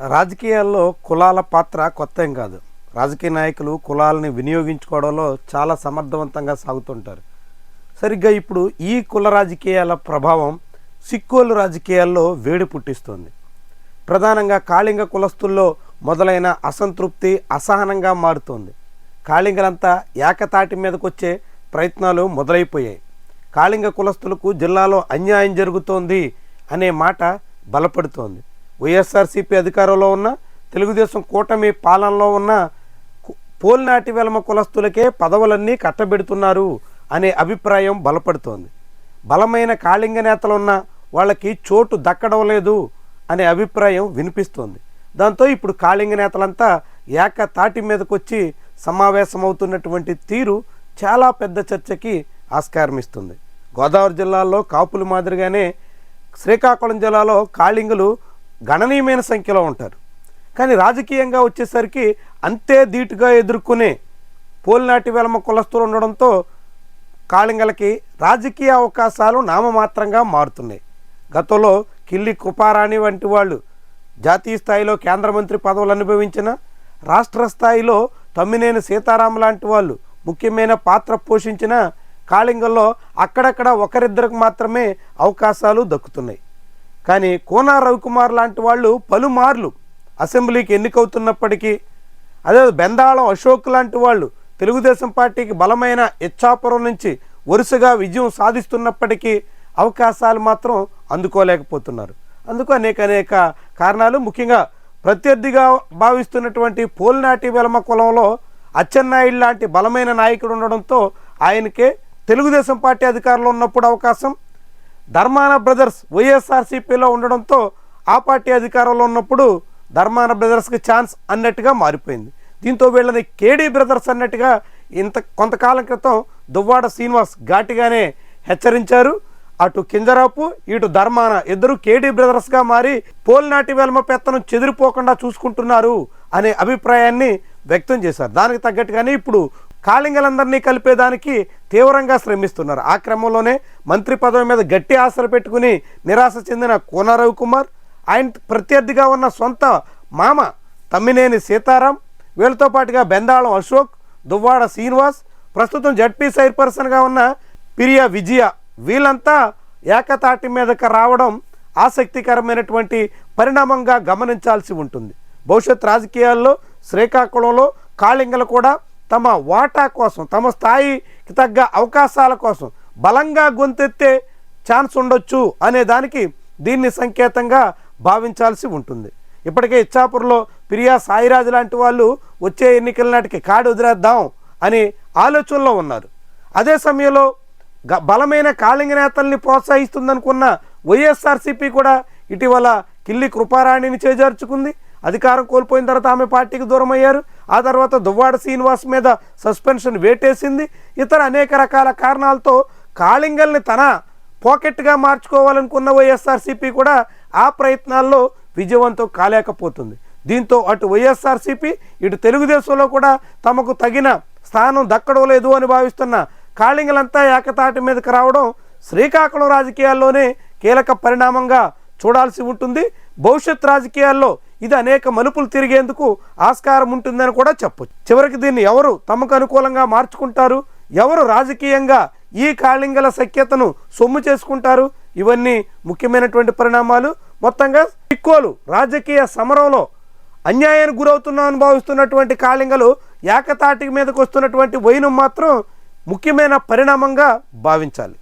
రాజకీయాల్లో కులాల పాత్ర కొత్త ఏం కాదు. రాజకీయ నాయకులు కులాలని వినియోగించుకోవడంలో చాలా సమర్థవంతంగా సాగుతుంటారు. సరిగ్గా ఇప్పుడు ఈ కుల రాజకీయాల ప్రభావం సిక్కోలు రాజకీయాల్లో వేడి పుట్టిస్తోంది. ప్రధానంగా కాళింగ కులస్తుల్లో మొదలైన అసంతృప్తి అసహనంగా మారుతోంది. కాళింగలంతా ఏకతాటి మీదకు వచ్చే ప్రయత్నాలు మొదలైపోయాయి. కాళింగ కులస్తులకు జిల్లాలో అన్యాయం జరుగుతోంది అనే మాట బలపడుతోంది. వైఎస్ఆర్సీపీ అధికారంలో ఉన్న తెలుగుదేశం కూటమి పాలనలో ఉన్న పోల్నాటి వెలమ కులస్తులకే పదవులన్నీ కట్టబెడుతున్నారు అనే అభిప్రాయం బలపడుతోంది. బలమైన కాళింగ నేతలు ఉన్న వాళ్ళకి చోటు దక్కడం లేదు అనే అభిప్రాయం వినిపిస్తోంది. దాంతో ఇప్పుడు కాళింగ నేతలంతా ఏక తాటి మీదకొచ్చి సమావేశమవుతున్నటువంటి తీరు చాలా పెద్ద చర్చకి ఆస్కారం ఇస్తుంది గోదావరి జిల్లాలో కాపులు మాదిరిగానే శ్రీకాకుళం జిల్లాలో కాళింగులు గణనీయమైన సంఖ్యలో ఉంటారు. కానీ రాజకీయంగా వచ్చేసరికి అంతే ధీటుగా ఎదుర్కొనే పోలినాటి వెలమ కులస్తులు ఉండడంతో కాళింగలకి రాజకీయ అవకాశాలు నామమాత్రంగా మారుతున్నాయి. గతంలో కిల్లి కుపారాణి వంటి వాళ్ళు జాతీయ స్థాయిలో కేంద్ర మంత్రి పదవులు అనుభవించిన రాష్ట్ర స్థాయిలో తమ్మినేని సీతారాం లాంటి వాళ్ళు ముఖ్యమైన పాత్ర పోషించిన కాళింగంలో అక్కడక్కడ ఒకరిద్దరికి మాత్రమే అవకాశాలు దక్కుతున్నాయి. కానీ కోనా రవికుమార్ లాంటి వాళ్ళు పలుమార్లు అసెంబ్లీకి ఎన్నికవుతున్నప్పటికీ అదే బెందాళం అశోక్ లాంటి వాళ్ళు తెలుగుదేశం పార్టీకి బలమైన ఇచ్చాపురం నుంచి వరుసగా విజయం సాధిస్తున్నప్పటికీ అవకాశాలు మాత్రం అందుకోలేకపోతున్నారు. అందుకు అనేక అనేక కారణాలు. ముఖ్యంగా ప్రత్యర్థిగా భావిస్తున్నటువంటి పోల్నాటి వెలమ కులంలో అచ్చెన్నాయుడు లాంటి బలమైన నాయకుడు ఉండడంతో ఆయనకే తెలుగుదేశం పార్టీ అధికారంలో ఉన్నప్పుడు అవకాశం ధర్మాన బ్రదర్స్ వైఎస్ఆర్సీపీలో ఉండడంతో ఆ పార్టీ అధికారంలో ఉన్నప్పుడు ధర్మాన బ్రదర్స్కి ఛాన్స్ అన్నట్టుగా మారిపోయింది. దీంతో వీళ్ళని కేడీ బ్రదర్స్ అన్నట్టుగా ఇంత కొంతకాలం క్రితం దువ్వాడ శ్రీనివాస్ ఘాటిగానే హెచ్చరించారు. అటు కింజరాపు ఇటు ధర్మాన ఇద్దరు కేడీ బ్రదర్స్గా మారి పోల్నాటి వెల్మ పెత్తనం చెదిరిపోకుండా చూసుకుంటున్నారు అనే అభిప్రాయాన్ని వ్యక్తం చేశారు. దానికి తగ్గట్టుగానే ఇప్పుడు కాళింగలందరినీ కలిపేదానికి తీవ్రంగా శ్రమిస్తున్నారు. ఆ క్రమంలోనే మంత్రి పదవి మీద గట్టి ఆశలు పెట్టుకుని నిరాశ చెందిన కోన రవికుమార్ ఆయన ప్రత్యర్థిగా ఉన్న సొంత మామ తమ్మినేని సీతారాం వీళ్ళతో పాటుగా బెందాళం అశోక్ దువ్వాడ శ్రీనివాస్ ప్రస్తుతం జడ్పీ చైర్పర్సన్గా ఉన్న పిరియా విజయ వీళ్ళంతా ఏకతాటి మీదకి రావడం ఆసక్తికరమైనటువంటి పరిణామంగా గమనించాల్సి ఉంటుంది. భవిష్యత్ రాజకీయాల్లో శ్రీకాకుళంలో కాళింగలు కూడా తమ వాటా కోసం తమ స్థాయికి తగ్గ అవకాశాల కోసం బలంగా గొంతెత్తే ఛాన్స్ ఉండొచ్చు అనే దానికి దీన్ని సంకేతంగా భావించాల్సి ఉంటుంది. ఇప్పటికే ఇచ్చాపూర్లో ప్రియా సాయిరాజు లాంటి వాళ్ళు వచ్చే ఎన్నికల నాటికి కాడు వదిలేద్దాం అని ఆలోచనలో ఉన్నారు. అదే సమయంలో గ- బలమైన కాళింగ నేతల్ని ప్రోత్సహిస్తుందనుకున్న వైఎస్ఆర్సీపీ కూడా ఇటీవల కిల్లి కృపారాణిని చేజార్చుకుంది. అధికారం కోల్పోయిన తర్వాత ఆమె పార్టీకి దూరం అయ్యారు ఆ తర్వాత దువ్వాడ శ్రీనివాస్ మీద సస్పెన్షన్ వేటేసింది. ఇతర అనేక రకాల కారణాలతో కాళింగల్ని తన పాకెట్గా మార్చుకోవాలనుకున్న వైఎస్ఆర్సీపీ కూడా ఆ ప్రయత్నాల్లో విజయవంతం కాలేకపోతుంది. దీంతో అటు వైఎస్ఆర్సీపీ ఇటు తెలుగుదేశంలో కూడా తమకు తగిన స్థానం దక్కడం లేదు అని భావిస్తున్న కాళింగలంతా ఏకతాటి మీదకి రావడం శ్రీకాకుళం రాజకీయాల్లోనే కీలక పరిణామంగా చూడాల్సి ఉంటుంది. భవిష్యత్ రాజకీయాల్లో ఇది అనేక మలుపులు తిరిగేందుకు ఆస్కారం ఉంటుందని కూడా చెప్పొచ్చు. చివరికి దీన్ని ఎవరు తమకు అనుకూలంగా మార్చుకుంటారు? ఎవరు రాజకీయంగా ఈ కాళింగల సఖ్యతను సొమ్ము చేసుకుంటారు? ఇవన్నీ ముఖ్యమైనటువంటి పరిణామాలు. మొత్తంగా సిక్కోలు రాజకీయ సమరంలో అన్యాయానికి గురవుతున్నామని భావిస్తున్నటువంటి కాళింగలు ఏకతాటి మీదకు వస్తున్నటువంటి వైనం మాత్రం ముఖ్యమైన పరిణామంగా భావించాలి.